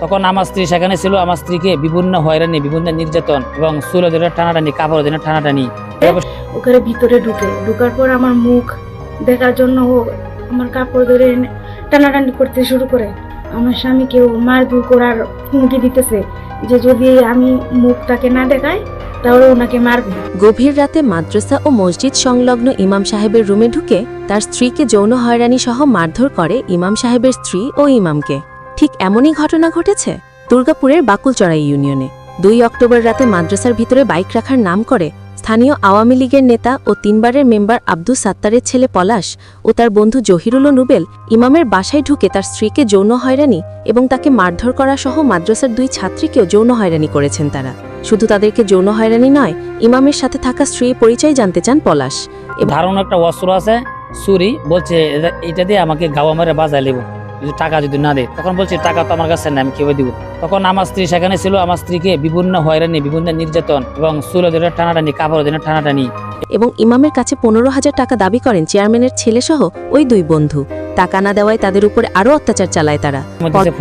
তখন আমার স্ত্রী সেখানে ছিল আমার স্ত্রীকে বিভিন্ন হয়রানি বিভিন্ন নির্যাতন এবং চুলে ধরে টানাটানি কাপড় ধরে টানাটানি। ওখানে ভিতরে ঢুকে ঢুকার পর আমার মুখ দেখার জন্য ও আমার কাপড় ধরে টানাটানি করতে শুরু করে। আমার স্বামীকেও মারধর করার হুমকি দিতেছে যে যদি আমি মুখ তাকে না দেখাই তাহলে ওনাকে মারবে। গভীর রাতে মাদ্রাসা ও মসজিদ সংলগ্ন ইমাম সাহেবের রুমে ঢুকে তার স্ত্রীকে যৌন হয়রানি সহ মারধর করে ইমাম সাহেবের স্ত্রী ও ইমামকে। ঠিক এমনই ঘটনা ঘটেছে? দুর্গাপুরের বাকুলচড়া ইউনিয়নে দুই অক্টোবর রাতে মাদ্রাসার ভিতরে বাইক রাখার নাম করে স্থানীয় আওয়ামী লীগের নেতা ও তিনবারের মেম্বার আব্দুল সাত্তারের ছেলে পলাশ ও তার বন্ধু জহিরুল নুবেল ইমামের বাসায় ঢুকে তার স্ত্রীকে যৌন হয়রানি এবং তাকে মারধর করা সহ মাদ্রাসার দুই ছাত্রীকেও যৌন হয়রানি করেছেন তারা। শুধু তাদেরকে যৌন হয়রানি নয়, ইমামের সাথে থাকা স্ত্রীর পরিচয় জানতে চান পলাশ। ধারণ একটা অস্ত্র আছে চুরি বলছে এটা- দিয়ে আমাকে গাওয়া মেরে বাজায় যদি টাকা যদি না দেয় তখন বলছে টাকা তো আমার কাছে নেই আমি কীভাবে দিব? তখন আমার স্ত্রী সেখানে ছিল আমার স্ত্রীকে বিভিন্ন হয়রানি বিভিন্ন নির্যাতন এবং চুলে ধরে টানাটানি কাপড় ধরে টানাটানি। এবং ইমামের কাছে পনেরো হাজার টাকা দাবি করেন চেয়ারম্যানের ছেলেসহ ওই দুই বন্ধু। টাকা না দেওয়ায় তাদের উপরে আরও অত্যাচার চালায় তারা।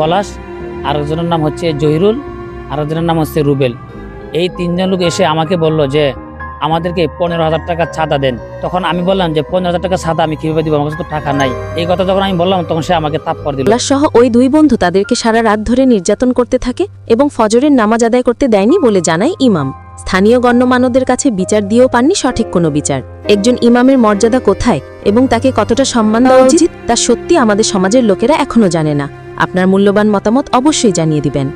পলাশ আরেকজনের নাম হচ্ছে জহিরুল আরেকজনের নাম হচ্ছে রুবেল। এই তিনজন লোক এসে আমাকে বলল যে আমাদেরকে পনেরো হাজার টাকা ছাদা দেন। তখন আমি বললাম যে, পনেরো হাজার টাকা ছাদা আমি কীভাবে দিব? আমার তো টাকা নাই। এই কথা যখন আমি বললাম, তখন সে আমাকে তাপ করে দিল। সহ ওই দুই বন্ধু তাদেরকে সারা রাত ধরে নির্যাতন করতে থাকে এবং ফজরের নামাজ আদায় করতে দেয়নি বলে জানায় ইমাম। স্থানীয় গণ্যমান্যদের কাছে বিচার দিয়েও পাননি সঠিক কোনো বিচার। একজন ইমামের মর্যাদা কোথায় এবং তাকে কতটা সম্মান দেওয়া উচিত, তা সত্যি আমাদের সমাজের লোকেরা এখনও জানে না। আপনার মূল্যবান মতামত অবশ্যই জানিয়ে দিবেন।